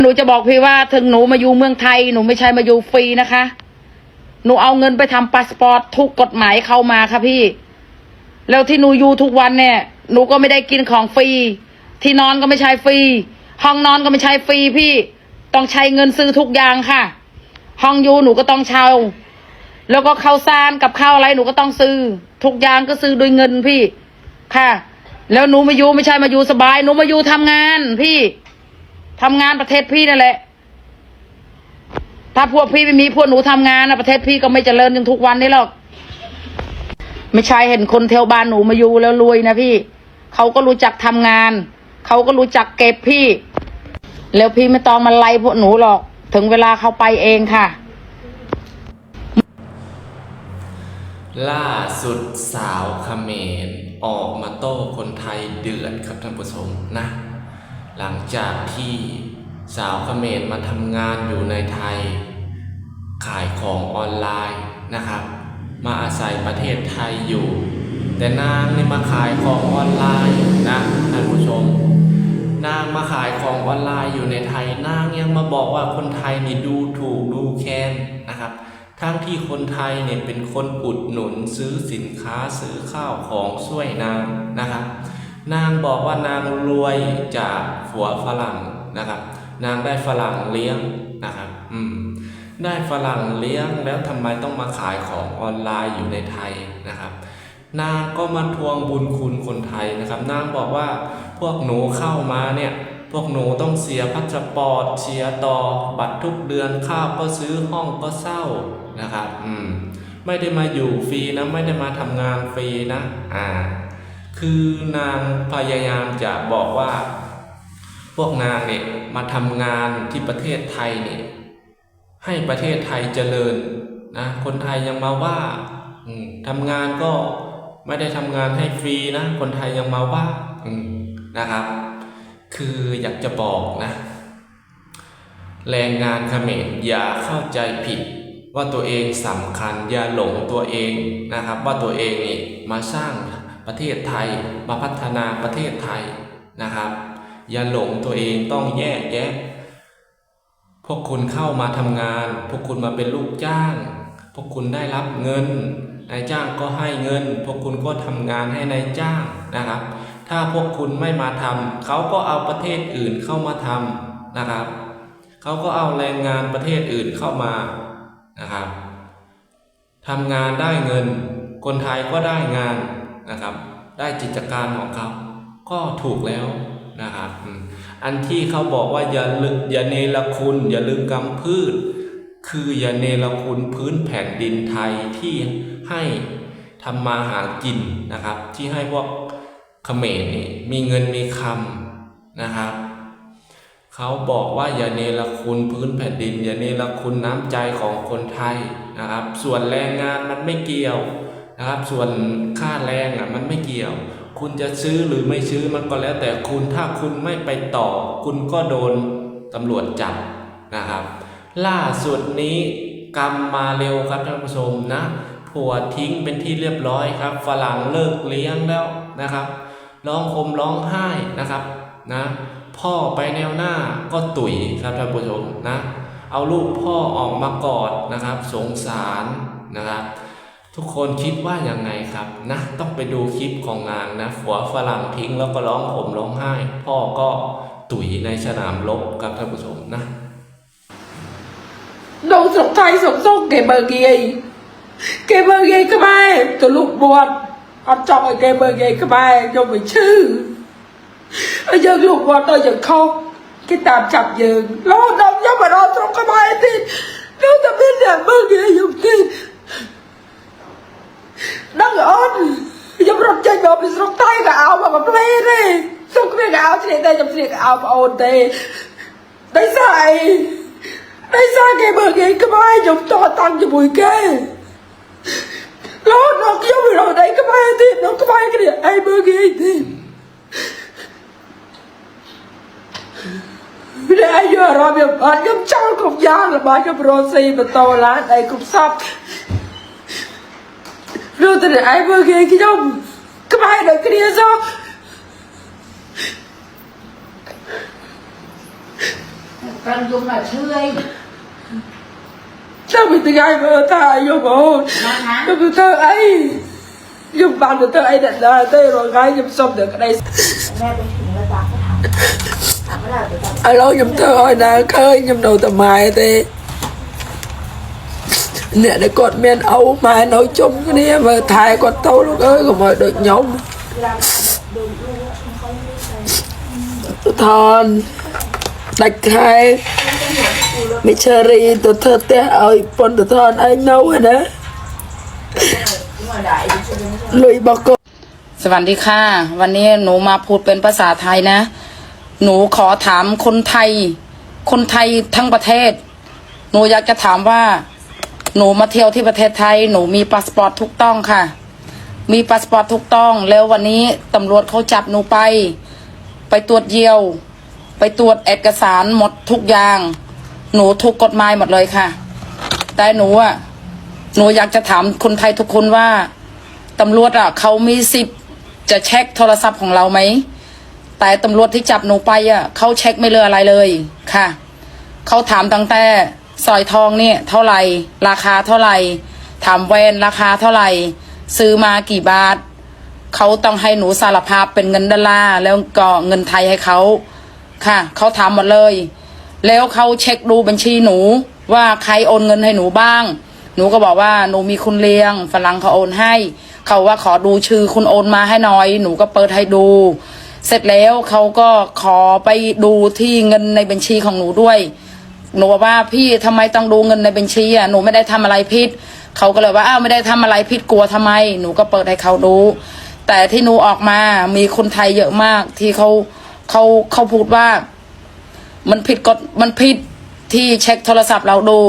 หนูจะบอกพี่ว่าถึงหนูมาอยู่เมืองไทยหนูไม่ใช่มาอยู่ฟรีนะคะ หนูเอาเงินไปทำพาสปอร์ตถูกกฎหมายเข้ามาค่ะพี่ แล้วที่หนูอยู่ทุกวันเนี่ย หนูก็ไม่ได้กินของฟรี ที่นอนก็ไม่ใช่ฟรี ห้องนอนก็ไม่ใช่ฟรีพี่ ต้องใช้เงินซื้อทุกอย่างค่ะ ห้องอยู่หนูก็ต้องเช่า แล้วก็ข้าวสารกับข้าวอะไรหนูก็ต้องซื้อ ทุกอย่างก็ซื้อด้วยเงินพี่ ค่ะ แล้วหนูมาอยู่ไม่ใช่มาอยู่สบาย หนูมาอยู่ทำงานพี่ ทำงานประเทศพี่นั่นแหละ ถ้าพวกพี่ไม่มีพวกหนูทำงานนะประเทศพี่ก็ไม่เจริญอย่างทุกวันนี้หรอก ไม่ใช่เห็นคนเทวบ้านหนูมาอยู่แล้วรวยนะพี่ เขาก็รู้จักทำงาน เขาก็รู้จักเก็บพี่ แล้วพี่ไม่ต้องมาไล่พวกหนูหรอก ถึงเวลาเขาไปเองค่ะล่าสุดสาวเขมรออกมาโต้คนไทยเดือดครับท่านผู้ชมนะ หลังจากที่สาวเขมรมาทำงานอยู่ในไทย ขายของออนไลน์นะครับ มาอาศัยประเทศไทยอยู่ แต่นางนี่มาขายของออนไลน์นะท่านผู้ชม นางมาขายของออนไลน์อยู่ในไทย นางยังมาบอกว่าคนไทยนี่ดูถูกดูแคลนนะครับทั้งที่คนไทยเนี่ยเป็นคนอุดหนุนซื้อสินค้าซื้อข้าวของช่วยนางนะครับ นางบอกว่านางรวยจากผัวฝรั่งนะครับ นางได้ฝรั่งเลี้ยงนะครับอืมได้ฝรั่งเลี้ยงแล้วทำไมต้องมาขายของออนไลน์อยู่ในไทยนะครับ นางก็มาทวงบุญคุณคนไทยนะครับ นางบอกว่าพวกหนูเข้ามาเนี่ยพวกหนูต้องเสียพัสปอร์ตเสียต่อบัตรทุกเดือนข้าวก็ซื้อห้องก็เศร้านะครับ อืม ไม่ได้มาอยู่ฟรีนะ ไม่ได้มาทำงานฟรีนะ อ่า คือนางพยายามจะบอกว่า พวกนางเนี่ยมาทำงานที่ประเทศไทยเนี่ยให้ประเทศไทยเจริญนะคนไทยยังมาว่าทำงานก็ไม่ได้ทำงานให้ฟรีนะคนไทยยังมาว่านะครับ คืออยากจะบอกนะแรงงานเขมรอย่าเข้าใจผิดว่าตัวเองสำคัญอย่าหลงตัวเองนะครับ ว่าตัวเองนี่มาสร้าง ประเทศไทยมาพัฒนาประเทศไทยนะครับ อย่าหลงตัวเองต้องแยกแยะ พวกคุณเข้ามาทำงาน พวกคุณมาเป็นลูกจ้าง พวกคุณได้รับเงินนายจ้างก็ให้เงิน พวกคุณก็ทำงานให้นายจ้างนะครับ ถ้าพวกคุณไม่มาทำเขาก็เอาประเทศอื่นเข้ามาทำนะครับเขาก็เอาแรงงานประเทศอื่นเข้ามานะครับทำงานได้เงิน คนไทยก็ได้งาน นะครับ ได้กิจการของเขา ก็ถูกแล้วนะครับอันที่เขาบอกว่าอย่าลึอย่าเนรคุณ อย่าลืมกำพืช คืออย่าเนรคุณพื้นแผ่นดินไทยที่ให้ทำมาหากินนะครับ ที่ให้พวกเขมรนี่มีเงินมีคำนะครับเขาบอกว่าอย่าเนรคุณพื้นแผ่นดิน อย่าเนรคุณน้ำใจของคนไทยนะครับ ส่วนแรงงานมันไม่เกี่ยว นะครับ ส่วนค่าแรงอะมันไม่เกี่ยว คุณจะซื้อหรือไม่ซื้อมันก็แล้ว แต่คุณถ้าคุณไม่ไปต่อ คุณก็โดนตำรวจจับนะครับ ล่าสุดนี้กรรมมาเร็วครับท่านผู้ชมนะผัวทิ้งเป็นที่เรียบร้อยครับ ฝรั่งเลิกเลี้ยงแล้วนะครับ ร้องคมร้องไห้นะครับนะพ่อไปแนวหน้าก็ตุ๋ยครับท่านผู้ชมนะ เอาลูกพ่อออกมากอดนะครับ สงสารนะครับ ทุกคนคิดว่ายังไงครับนะ ต้องไปดูคลิปของนางนะหัวฝรั่งทิ้งแล้วก็ร้องผมร้องไห้ พ่อก็ตุ๋ยในสนามลบครับท่านผู้ชมนะน้องสกไทยสกส่งเกเบอร์เกย์เกเบอร์เกย์ก็ไม่ตัวลูกบวชอันจองเกเบอร์เกย์ก็ไม่ยอมไปชื่อไอายังลูกบวชตัวยังเขาคิดตามจับยืนรอดน้องยังมารอตรงก็ไม่ติดแล้วแต่เป็นเนี่ยเบอร์เกย์ยังติ ដឹងអូនខ្ញុំរត់ចេញមកពីស្រុកតៃក៏អោមកកំភ្លេទេសុំគ្រាក៏អោជ្រៀកទេខ្ញុំជ្រៀកក៏អោប្អូនទេដីសារអីដីសារគេមើលគេក្បែរខ្ញុំតតាំងជាមួយគេលោកដល់ខ្ញុំរត់ដៃក្បែរទៀតដល់ក្បែរគ្នាអីមើលគេទេព្រះអាយុរ៉ាប់ខ្ញុំអត់ខ្ញុំចង់គ្រប់យ៉ាងរបស់ខ្ញុំរត់ស៊ីបន្តឡានដៃគ្រប់សព มเด็กได้แม่ไปถึงแล้วตาก็ถามถามว่าเราจะทำไอ้เรายมเธอไอ้นะเคยยม đầu tầm mai thế เนี่ยได้กอកដែលគាត់មានឪម៉ែនៅជុំគ្នាอดเថែาลูกเอ้ขកអើมកុំឲ្យដូចខ្ញុំថនដាច់ខែមិឆរីទៅធ្វើផ្ទះឲ្យប៉ុនទៅថនឯងនៅណាលុយបกสวัสดีค่ะ วันนี้หนูมาพูดเป็นภาษาไทยนะ หนูขอถามคนไทย คนไทยทั้งประเทศ หนูอยากจะถามว่า หนูมาเที่ยวที่ประเทศไทย หนูมีพาสปอร์ตถูกต้องค่ะ มีพาสปอร์ตถูกต้อง แล้ววันนี้ตำรวจเขาจับหนูไป ไปตรวจเยี่ยว ไปตรวจเอกสารหมดทุกอย่าง หนูถูกกฎหมายหมดเลยค่ะ แต่หนูอะหนูอยากจะถามคนไทยทุกคนว่าตำรวจอะเขามีสิทธิ์จะเช็คโทรศัพท์ของเราไหม แต่ตำรวจที่จับหนูไปอะเขาเช็คไม่เลืออะไรเลยค่ะ เขาถามตั้งแต่ สร้อยทองเนี่ยเท่าไหร่ราคาเท่าไหร่ถามแวนราคาเท่าไหร่ซื้อมากี่บาทเขาต้องให้หนูสารภาพเป็นเงินดอลลาร์แล้วก็เงินไทยให้เขาค่ะเขาถามหมดเลย แล้วเขาเช็คดูบัญชีหนูว่าใครโอนเงินให้หนูบ้าง หนูก็บอกว่าหนูมีคุณเลี้ยงฝรั่งเขาโอนให้ เขาว่าขอดูชื่อคุณโอนมาให้หน่อย หนูก็เปิดให้ดู เสร็จแล้วเขาก็ขอไปดูที่เงินในบัญชีของหนูด้วย หนูบอกว่าพี่ทำไมต้องดูเงินในบัญชีอะหนูไม่ได้ทำอะไรผิดเขาก็เลยว่าอ้าวไม่ได้ทำอะไรผิดกลัวทำไม หนูก็เปิดให้เขาดู แต่ที่หนูออกมามีคนไทยเยอะมาก ที่เขาเขาเขาพูดว่า มันผิดกฎมันผิดที่เช็คโทรศัพท์เราดู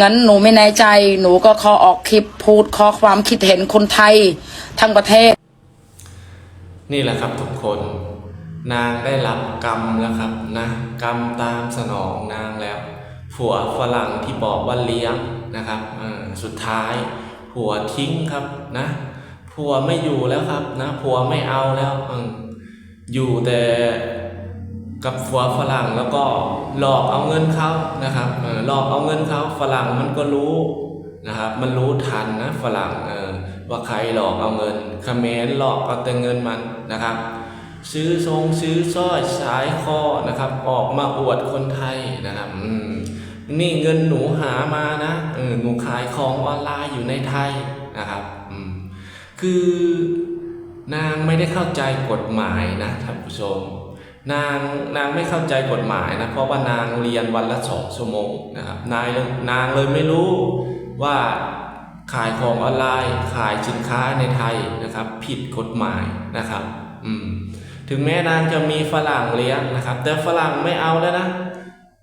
งั้นหนูไม่แน่ใจหนูก็ขอออกคลิปพูดขอความคิดเห็นคนไทยทั้งประเทศ นี่แหละครับทุกคน นางได้รับกรรมแล้วครับนะกรรมตามสนองนางแล้ว ผัวฝรั่งที่บอกว่าเลี้ยงนะครับสุดท้ายผัวทิ้งครับนะผัวไม่อยู่แล้วครับนะผัวไม่เอาแล้วออยู่แต่กับผัวฝรั่งแล้วก็หลอกเอาเงินเขานะครับหลอกเอาเงินเขาฝรั่งมันก็รู้นะครับ มันรู้ทันนะฝรั่งว่าใครหลอกเอาเงินคเขมรหลอกเอาแต่เงินมันนะครับ ซื้อทรงซื้อสร้อยสายคอนะครับ ออกมาอวดคนไทยนะครับนี่เงินหนูหามานะอหนูขายของออนไลน์อยู่ในไทยนะครับคือนางไม่ได้เข้าใจกฎหมายนะท่านผู้ชมนางนางไม่เข้าใจกฎหมายนะเพราะว่านางเรียนวันละสองชั่วโมงนะครับนายเลยนางเลยไม่รู้ว่าขายของออนไลน์ ขายสินค้าในไทยนะครับ ผิดกฎหมายนะครับ อืม ถึงแม้นางจะมีฝรั่งเลี้ยงนะครับ แต่ฝรั่งไม่เอาแล้วนะ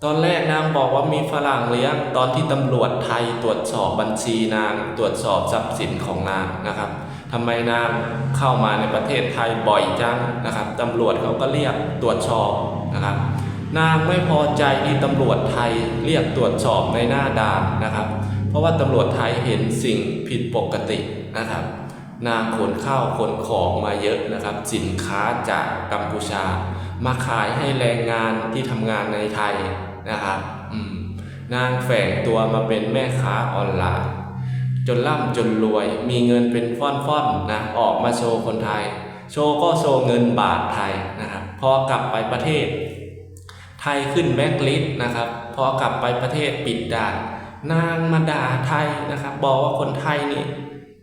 ตอนแรกนางบอกว่ามีฝรั่งเลี้ยง ตอนที่ตำรวจไทยตรวจสอบบัญชีนางตรวจสอบทรัพย์สินของนางนะครับทำไมนางเข้ามาในประเทศไทยบ่อยจังนะครับตำรวจเขาก็เรียกตรวจสอบนะครับ นางไม่พอใจที่ตำรวจไทยเรียกตรวจสอบในหน้าด่านนะครับ เพราะว่าตำรวจไทยเห็นสิ่งผิดปกตินะครับ นางขนข้าวขนของมาเยอะนะครับ สินค้าจากกัมพูชา มาขายให้แรงงานที่ทำงานในไทยนะครับนางแฝงตัวมาเป็นแม่ค้าออนไลน์ จนร่ำจนรวย มีเงินเป็นฟ่อนๆนะออกมาโชว์คนไทย โชว์ก็โชว์เงินบาทไทยนะครับพอกลับไปประเทศ ไทยขึ้นแบ็กลิสต์นะครับ พอกลับไปประเทศปิดด่านนางมาด่าไทยนะครับ บอกว่าคนไทยนี่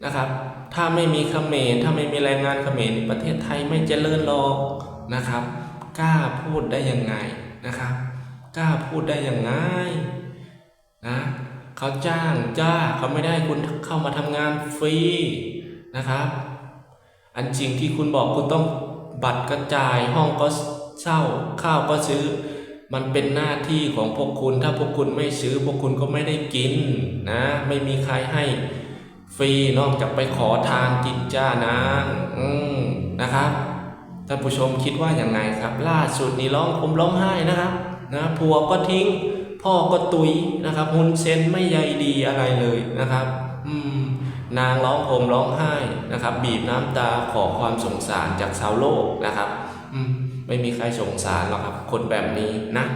นะครับ ถ้าไม่มีเขมรถ้าไม่มีแรงงานเขมรประเทศไทยไม่เจริญหรอกนะครับ กล้าพูดได้ยังไงนะครับ กล้าพูดได้ยังไงนะเขาจ้างจ้าเขาไม่ได้คุณเข้ามาทำงานฟรีนะครับ อันจริงที่คุณบอกคุณต้องบัตรกระจายห้องก็เช่าข้าวก็ซื้อ มันเป็นหน้าที่ของพวกคุณ ถ้าพวกคุณไม่ซื้อพวกคุณก็ไม่ได้กินนะ ไม่มีใครให้ ฟรีนอกจากไปขอทานกินจ้านางอืมนะครับท่านผู้ชมคิดว่าอย่างไงครับ ล่าสุดนี่ร้องผมร้องไห้นะครับนะผัวก็ทิ้ง พ่อก็ตุยนะครับฮุนเซนไม่ใยดีอะไรเลยนะครับ อืมนางร้องโหมร้องไห้นะครับ บีบน้ำตาขอความสงสารจากชาวโลกนะครับ อืมไม่มีใครสงสารหรอกครับ คนแบบนี้นะ